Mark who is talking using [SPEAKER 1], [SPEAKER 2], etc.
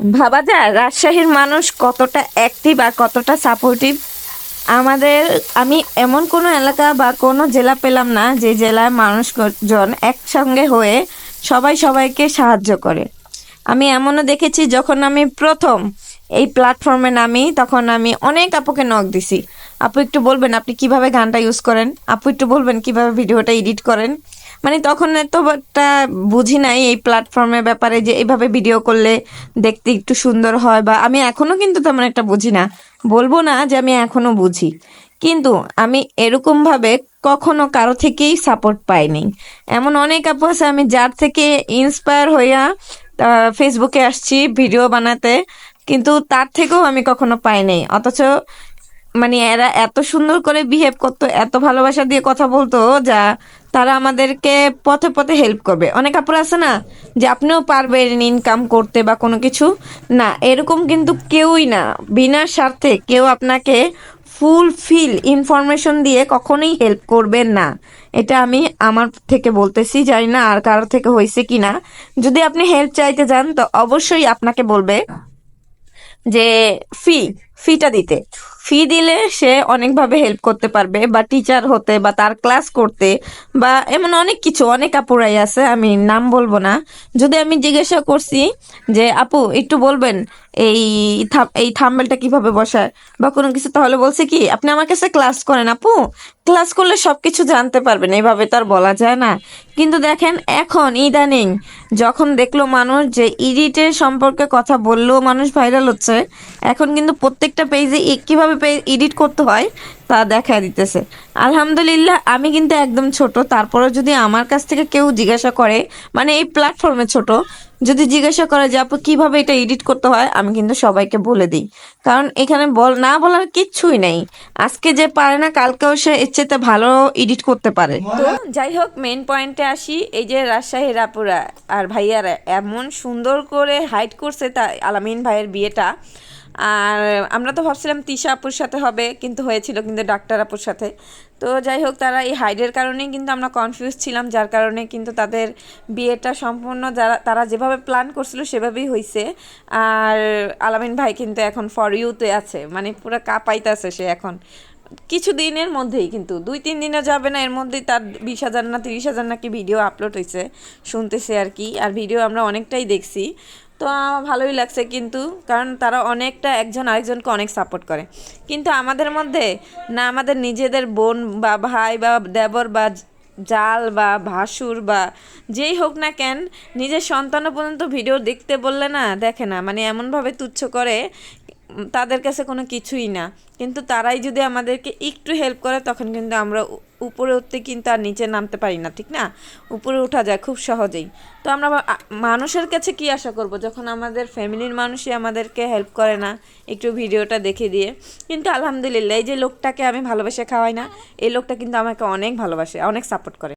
[SPEAKER 1] ভাবা যায় রাজশাহীর মানুষ কতটা অ্যাক্টিভ আর কতটা সাপোর্টিভ আমাদের, আমি এমন কোনো এলাকা বা কোনো জেলা পেলাম না যে জেলার মানুষজন একসঙ্গে হয়ে সবাই সবাইকে সাহায্য করে। আমি এমনও দেখেছি যখন আমি প্রথম এই প্ল্যাটফর্মে নামি, তখন আমি অনেক আপুকে নক দিছি। আপু একটু বলবেন, আপনি কীভাবে গানটা ইউজ করেন? আপু একটু বলবেন কীভাবে ভিডিওটা এডিট করেন? মানে তখন তো একটা বুঝি নাই এই প্ল্যাটফর্মের ব্যাপারে যে এইভাবে ভিডিও করলে দেখতে একটু সুন্দর হয় বা আমি এখনও কিন্তু তেমন একটা বুঝি না। বলব না যে আমি এখনও বুঝি। কিন্তু আমি এরকম ভাবে কখনো কারও থেকেই সাপোর্ট পাইনি। এমন অনেক আপু আছে, আমি যার থেকে ইন্সপায়ার হইয়া ফেসবুকে আসছি ভিডিও বানাতে, কিন্তু তার থেকেও আমি কখনো পাইনি। অথচ মানে এরা এত সুন্দর করে বিহেভ করতো, এত ভালোবাসা দিয়ে কথা বলতো যা তারা আমাদেরকে পথে পথে হেল্প করবে। অনেক আপুরা আছে না যে আপনিও পারবেন ইনকাম করতে বা কোনো কিছু। না, এরকম কিন্তু কেউই না। বিনা স্বার্থে কেউ আপনাকে ফুল ফিল ইনফরমেশন দিয়ে কখনোই হেল্প করবেন না। এটা আমি আমার থেকে বলতেছি, জানি না আর কারোর থেকে হয়েছে কি না যদি আপনি হেল্প চাইতে যান, তো অবশ্যই আপনাকে বলবে যে ফি ফিটা দিতে। ফি দিলে সে অনেকভাবে হেল্প করতে পারবে, বা টিচার হতে, বা তার ক্লাস করতে, বা এমন অনেক কিছু, অনেক আপুরাই আছে, আমি নাম বলব না। যদি আমি জিজ্ঞাসা করছি যে, আপু, একটু বলবেন এই এই থাম্বেলটা কীভাবে বসায়? বা কোনো কিছু, তাহলে বলছে কি, আপনি আমার কাছে ক্লাস করেন আপু। ক্লাস করলে সব কিছু জানতে পারবেন। এইভাবে তার বলা যায় না। কিন্তু দেখেন, এখন ইদানিং যখন দেখল মানুষ যে ইডিটের সম্পর্কে কথা বললেও মানুষ ভাইরাল হচ্ছে, এখন কিন্তু প্রত্যেকটা পেজে কীভাবে পেজ এডিট করতে হয় তা দেখা দিতেছে। আলহামদুলিল্লাহ, আমি কিন্তু একদম ছোট। তারপরে যদি আমার কাছ থেকে কেউ জিজ্ঞাসা করে মানে এই প্ল্যাটফর্মে ছোট, যদি জিজ্ঞাসা করে যে, আপু, কীভাবে এটা এডিট করতে হয়? আমি কিন্তু সবাইকে বলে দিই। কারণ এখানে বল, না বলার কিচ্ছুই নেই। আজকে যে পারে না, কালকেও সে ইচ্ছেতে ভালো এডিট করতে পারে। তো যাই হোক মেন পয়েন্টে আসি। এই যে রাজশাহীর আপুরা আর ভাইয়ারা, এমন সুন্দর করে হাইড করছে তা আলামিন ভাইয়ের বিয়েটা। আর আমরা তো ভাবছিলাম তিশা আপুর সাথে হবে, কিন্তু হয়েছিল কিন্তু ডাক্তার আপুর সাথে। তো যাই হোক, তারা এই হাইডের কারণেই কিন্তু আমরা কনফিউজ ছিলাম, যার কারণে কিন্তু তাদের বিয়েটা সম্পূর্ণ যারা, তারা যেভাবে প্ল্যান করছিল সেভাবেই হয়েছে আর আলামিন ভাই কিন্তু এখন ফর ইউতে আছে মানে পুরো কাঁপাইতেছে সে এখন। কিছু দিনের মধ্যেই কিন্তু, দুই তিন দিনে যাবে না, এর মধ্যেই তার বিশ হাজার না তিরিশ হাজার নাকি ভিডিও আপলোড হয়েছে শুনতেছে আর কি। আর ভিডিও আমরা অনেকটাই দেখছি। তো ভালোই লাগছে কিন্তু, কারণ তারা অনেকটা একজন আরেকজনকে অনেক সাপোর্ট করে। কিন্তু আমাদের মধ্যে না আমাদের নিজেদের বোন বা ভাই বা দেবর বা জাল বা ভাসুর বা যেই হোক না কেন, নিজের সন্তানও পর্যন্ত ভিডিও দেখতে বললে না, দেখে না। মানে এমনভাবে তুচ্ছ করে, তাদের কাছে কোনো কিছুই না। কিন্তু তারাই যদি আমাদেরকে একটু হেল্প করে, তখন কিন্তু আমরা উপরে উঠতে কিন্তু আর নিচে নামতে পারি না, ঠিক না? উপরে ওঠা যায় খুব সহজেই। তো আমরা মানুষের কাছে কি আশা করব? যখন আমাদের ফ্যামিলির মানুষই আমাদেরকে হেল্প করে না, একটু ভিডিওটা দেখে দিয়ে। কিন্তু আলহামদুলিল্লাহ, এই যে লোকটাকে আমি ভালোবেসে খাওয়াই না, এই লোকটা কিন্তু আমাকে অনেক ভালোবাসে, অনেক সাপোর্ট করে।